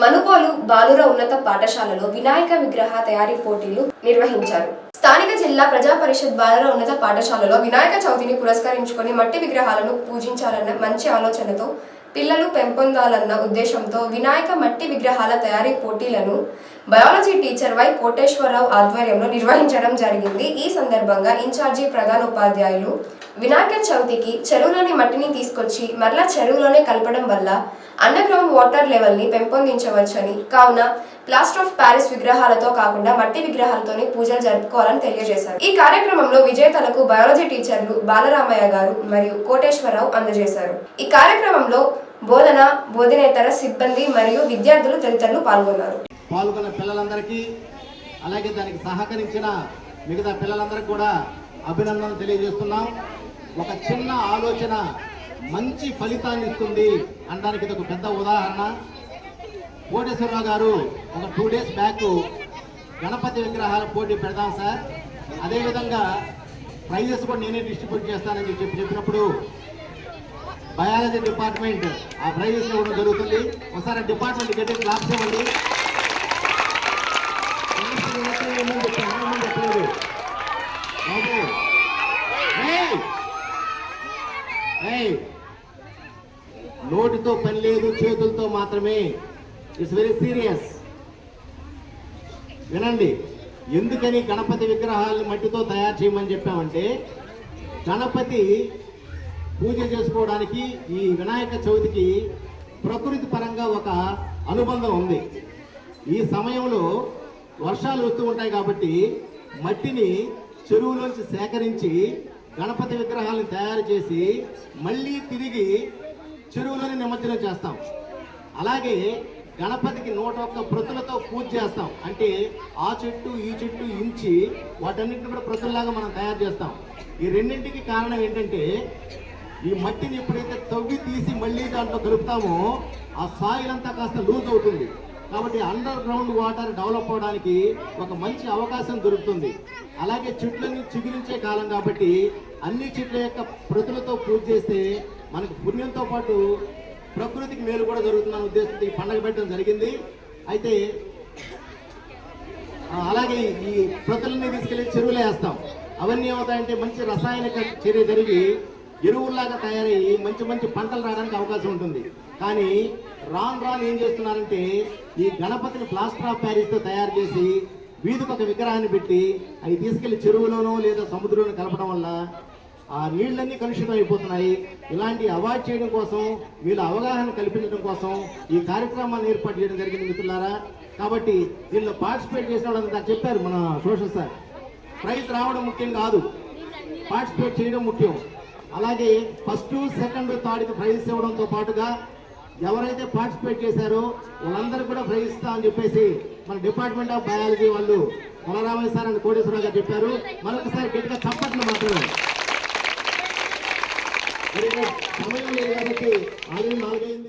మనుబోలు బాలుర ఉన్నత పాఠశాలలో వినాయక విగ్రహ తయారీ పోటీలు నిర్వహించారు. స్థానిక జిల్లా ప్రజా పరిషత్ బాలుర ఉన్నత పాఠశాలలో వినాయక చవితిని పురస్కరించుకొని మట్టి విగ్రహాలను పూజించాలన్న మంచి ఆలోచనతో పిల్లలు పెంపొందాలన్న ఉద్దేశంతో వినాయక మట్టి విగ్రహాల తయారీ పోటీలను బయాలజీ టీచర్ వై కోటేశ్వరరావు ఆధ్వర్యంలో నిర్వహించడం జరిగింది. ఈ సందర్భంగా ఇన్ఛార్జి ప్రధాన ఉపాధ్యాయులు వినాయక చవితికి చెరువులోని మట్టిని తీసుకొచ్చి మరలా చెరువులోనే కలపడం వల్ల అండర్గ్రౌండ్ వాటర్ లెవెల్ని పెంపొందించవచ్చని కావున ప్లాస్టర్ ఆఫ్ ప్యారిస్ విగ్రహాలతో కాకుండా మట్టి విగ్రహాలతోనే పూజలు జరుపుకోవాలని తెలియజేశారు. ఈ కార్యక్రమంలో విజేతలకు బయాలజీ టీచర్లు బాలరామయ్య గారు మరియు కోటేశ్వరరావు అందజేశారు. ఈ కార్యక్రమంలో బోధన బోధనేతర సిబ్బంది మరియు విద్యార్థులు తదితరులు పాల్గొన్నారు. పాల్గొన్న పిల్లలందరికీ అలాగే దానికి సహకరించిన మిగతా పిల్లలందరికీ కూడా అభినందనలు తెలియజేస్తున్నాం. ఒక చిన్న ఆలోచన మంచి ఫలితాన్ని ఇస్తుంది అనడానికి ఇది ఒక పెద్ద ఉదాహరణ. కోటేశ్వరరావు గారు ఒక టూ డేస్ బ్యాక్ గణపతి విగ్రహాల పోటీ పెడదాం సార్. అదేవిధంగా ప్రైజెస్ కూడా నేనే డిస్ట్రిబ్యూట్ చేస్తానని చెప్పి చెప్పినప్పుడు బయాలజీ డిపార్ట్మెంట్ ఆ ప్రైజెస్ ఇవ్వడం జరుగుతుంది. ఒకసారి డిపార్ట్మెంట్ గట్టి క్లాప్స్ ఇవ్వండి. ఏయ్! ఏయ్! నోటితో పని లేదు చేతులతో మాత్రమే. ఇట్స్ వెరీ సీరియస్ వినండి. ఎందుకని గణపతి విగ్రహాలను మట్టితో తయారు చేయమని చెప్పామంటే గణపతి పూజ చేసుకోవడానికి ఈ వినాయక చవితికి ప్రకృతి పరంగా ఒక అనుబంధం ఉంది. ఈ సమయంలో వర్షాలు వస్తూ ఉంటాయి కాబట్టి మట్టిని చెరువులోంచి సేకరించి గణపతి విగ్రహాలను తయారు చేసి మళ్ళీ తిరిగి చెరువులోని నిమజ్జనం చేస్తాం. అలాగే గణపతికి నూట ఒక్క ప్రతులతో పూజ చేస్తాం. అంటే ఆ చెట్టు ఈ చెట్టు ఇంచి వాటన్నిటిని కూడా ప్రతుల్లాగా మనం తయారు చేస్తాం. ఈ రెండింటికి కారణం ఏంటంటే ఈ మట్టిని ఎప్పుడైతే తవ్వి తీసి మళ్ళీ దాంట్లో కలుపుతామో ఆ సాయిల్ అంతా కాస్త లూజ్ అవుతుంది. కాబట్టి అండర్ గ్రౌండ్ వాటర్ డెవలప్ అవడానికి ఒక మంచి అవకాశం దొరుకుతుంది. అలాగే చెట్లని చిగురించే కాలం కాబట్టి అన్ని చెట్ల యొక్క ప్రతులతో పూజ చేస్తే మనకు పుణ్యంతో పాటు ప్రకృతికి మేలు కూడా జరుగుతుందన్న ఉద్దేశంతో ఈ పండగ పెట్టడం జరిగింది. అయితే అలాగే ఈ ప్రతులన్నీ తీసుకెళ్ళి చెరువులు వేస్తాం. అవన్నీ ఏమవుతాయంటే మంచి రసాయనిక చర్య జరిగి ఎరువుల్లాగా తయారయ్యి మంచి మంచి పంటలు రావడానికి అవకాశం ఉంటుంది. కానీ రాన్ రాను ఏం చేస్తున్నారంటే ఈ గణపతిని ప్లాస్టర్ ఆఫ్ ప్యారిస్తో తయారు చేసి వీధికి ఒక విగ్రహాన్ని పెట్టి అవి తీసుకెళ్ళి చెరువులోనో లేదా సముద్రంలో కలపడం వల్ల ఆ నీళ్ళన్నీ కలుషితం అయిపోతున్నాయి. ఇలాంటి అవాయిడ్ చేయడం కోసం వీళ్ళ అవగాహన కల్పించడం కోసం ఈ కార్యక్రమాన్ని ఏర్పాటు చేయడం జరిగింది మిత్రులారా. కాబట్టి వీళ్ళు పార్టిసిపేట్ చేసిన వాళ్ళంతా చెప్పారు మన సోషల్ సార్. ప్రైజ్ రావడం ముఖ్యం కాదు. పార్టిసిపేట్ చేయడం ముఖ్యం. అలాగే ఫస్ట్ సెకండ్ థర్డ్కి ప్రైజ్ ఇవ్వడంతో పాటుగా ఎవరైతే పార్టిసిపేట్ చేశారో వాళ్ళందరూ కూడా ప్రైజ్ ఇస్తా అని చెప్పేసి మన డిపార్ట్మెంట్ ఆఫ్ బయాలజీ వాళ్ళు బలరామయ్య సార్ అని కోటేశ్వరరావు గారు చెప్పారు. మరొకసారి గట్టిగా చప్పట్లు మాత్రమే సమయం లేదు కాబట్టి ఆల్రెడీ నాలుగైంది.